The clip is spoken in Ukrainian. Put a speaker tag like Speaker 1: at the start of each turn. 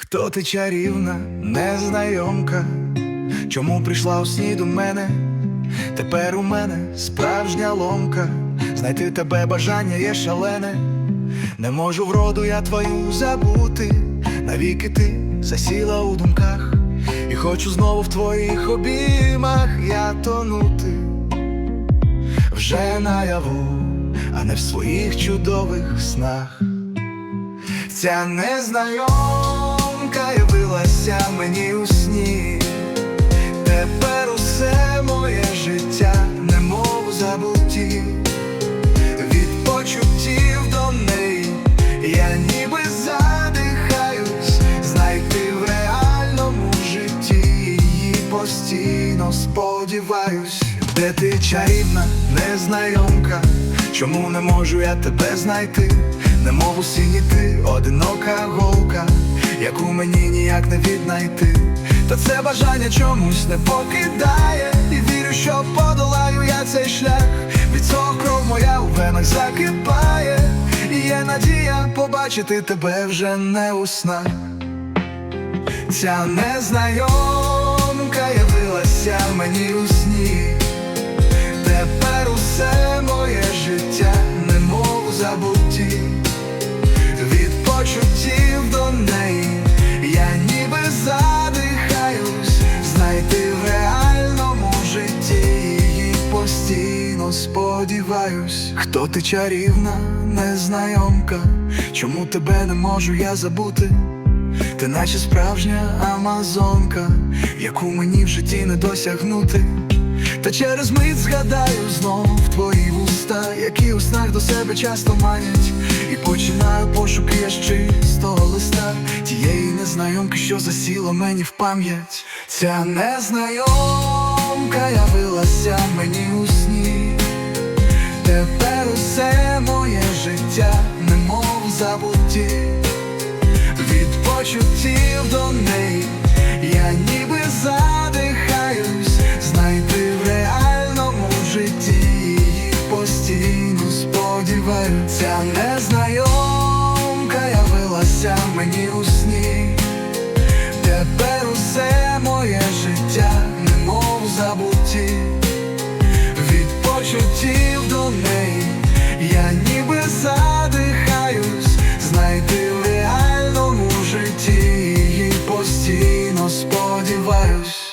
Speaker 1: Хто ти чарівна, незнайомка? Чому прийшла у сні до мене? Тепер у мене справжня ломка. Знайти тебе бажання є шалене. Не можу вроду я твою забути. Навіки ти засіла у думках, і хочу знову в твоїх обіймах я тонути вже наяву, а не в своїх чудових снах. Ця незнайомка явилася мені у сні. Тепер усе моє життя, немов у забутті. Від почуттів до неї я ніби задихаюсь, знайти в реальному житті її постійно сподіваюсь. Де ти чарівна, незнайомка, чому не можу я тебе знайти? Немов у сіні ти одинока голка, яку мені ніяк не віднайти. Та це бажання чомусь не покидає, і вірю, що подолаю я цей шлях. Від цього кров моя у венах закипає, і є надія побачити тебе вже не у снах. Ця незнайомка явилася мені у сні. Тепер усе постійно сподіваюсь. Хто ти чарівна, незнайомка, чому тебе не можу я забути? Ти наче справжня амазонка, яку мені в житті не досягнути. Та через мить згадаю знов твої вуста, які у снах до себе часто манять, і починаю пошуки я чистого листа тієї незнайомки, що засіла мені в пам'ять. Ця незнайомка мені у сні. Тепер усе моє життя, немов у забутті. Від почуттів до неї я ніби задихаюсь, знайти в реальному житті її постійно сподіваюсь. Ця незнайомка явилася мені у сні. В реальному